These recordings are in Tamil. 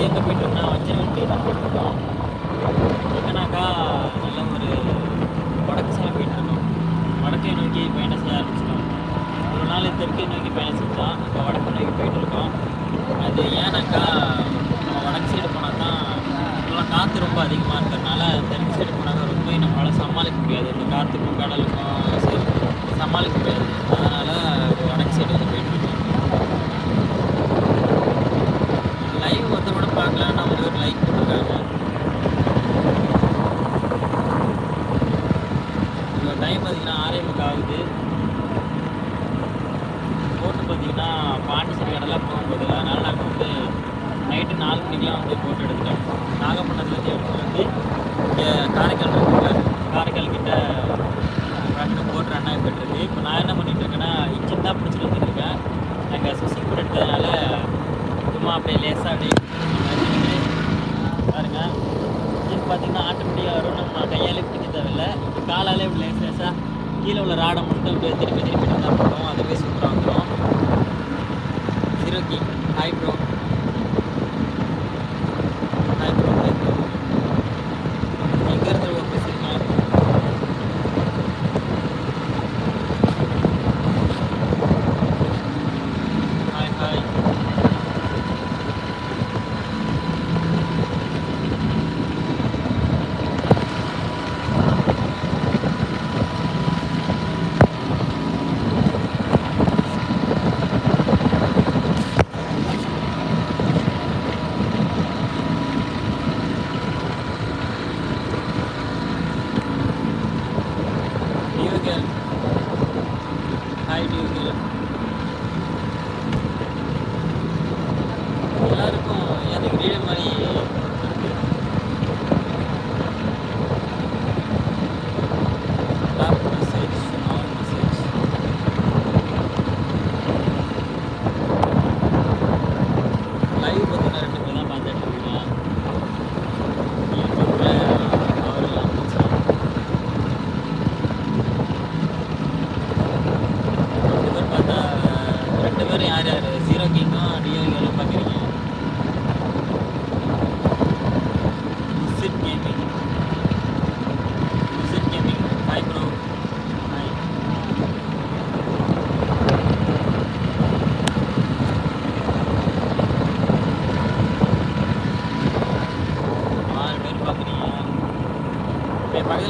வந்து எங்கே போயிட்டோம்னா வச்சிரவட்டி தான் போயிட்டுருக்கோம் எங்கனாக்கா நல்ல ஒரு வடக்கு சைடு போயிட்டுருக்கோம் வடக்கை நோக்கி பயணம் செய்ய ஆரம்பிச்சிட்டோம். ஒரு நாள் தெற்கை நோக்கி பயணம் செஞ்சோம் இப்போ வடக்கு நோக்கி போயிட்டு இருக்கோம். அது ஏன்னாக்கா நம்ம வடக்கு சைடு போனால் தான் இப்போலாம் காற்று ரொம்ப அதிகமாக இருக்கிறதுனால தெற்கு சைடு போனாக்கா ரொம்ப நம்மளால் சமாளிக்க முடியாது. இந்த காற்றுக்கும் கடலுக்கும் சரி சமாளிக்க முடியாது. அதனால் வடக்கு சைடு வந்து போயிட்டு இருக்கோம் லைவ் வந்து கூட பார்க்கலான்னு அவங்க ஒரு லைக் போட்டிருக்காங்க இப்போ டைம் பார்த்தீங்கன்னா ஆறே முக்கால் ஆகுது போட்டு பார்த்தீங்கன்னா பாண்டிச்சேரி கடலாம் போகும்போது அதனால் நாங்கள் வந்து நைட்டு நாலு மணிக்கெலாம் வந்து போட்டு எடுத்துட்டோம். நாகப்பட்டினத்துலேருந்து எடுத்துகிட்டு வந்து இங்கே காரைக்கால் இருக்குல்ல காரைக்கால் கிட்ட ரெண்டு போட்டு ரன் ஆகிட்டு இருக்கு. இப்போ நான் என்ன பண்ணிட்டு இருக்கேன்னா இன்ஜின் தான் பிடிச்சிட்டு வந்துருக்கேன் நாங்கள் சுசி கூட எடுத்ததுனால சும்மா அப்படியே லேசாக அப்படியே பாருங்க. இன்ஜின் பார்த்தீங்கன்னா ஆட்டோமேட்டிக்காக வரும். நம்ம கையாலே பிடிக்க தேவையில்லை. இப்போ காலாலே இப்படி லேஸ் லேசாக கீழே உள்ள ராடை மட்டும் அப்படியே திருப்பி திருப்பி தான் போகிறோம் அதுவே சூப்பராக வந்துடும் சிரோக்கி ஹாய் ப்ரோ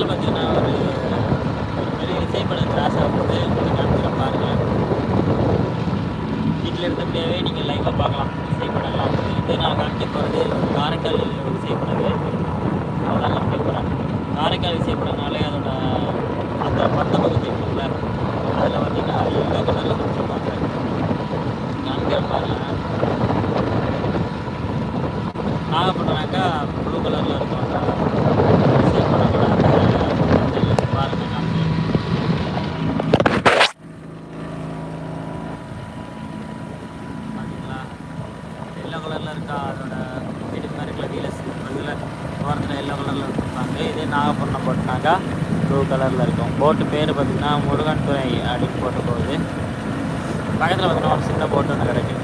இப்போ பார்த்தீங்கன்னா ஒரு பெரிய இசைப்படம் கிராஸ் ஆகுது உங்களுக்கு காமிக்கிறேன் பாருங்கள் வீட்டில் இருந்தபடியாகவே நீங்கள் லைவாக பார்க்கலாம். இசைப்படம்லாம் இது வந்து நான் காமிக்க போகிறது காரைக்கால் இசைப்படகு. அதான் காமிக்க போகிறேன் காரைக்கால் இசைப்படம்னாலே அதோட அந்த மொத்த பகுதி இருக்குல்ல அதில் பார்த்தீங்கன்னா எல்லோ கலரில் கொடுத்துருப்பாங்க காமிக்கிறேன் பாருங்கள் நாகப்பட்டினாக்கா ப்ளூ கலரில் இருக்கும் அந்த இசைப்படத்தோட அந்த இது பாருங்க காமிக்கிறேன் பார்த்தீங்களா எல்லோ கலரில் இருக்கா அதோட வீடு மாதிரி இருக்கல வீலஸ் அதில் ஓரத்தில் எல்லோ கலரில் இருப்பாங்க இதே நாகப்பட்டினம் போட்டுனாக்கா ப்ளூ கலரில் இருக்கும். போட்டு பேர் பார்த்திங்கன்னா முருகன் துறை அப்படின்னு போட்டு போகுது பக்கத்தில் பார்த்தீங்கன்னா ஒரு சின்ன போட்டு ஒன்று கிடக்கு.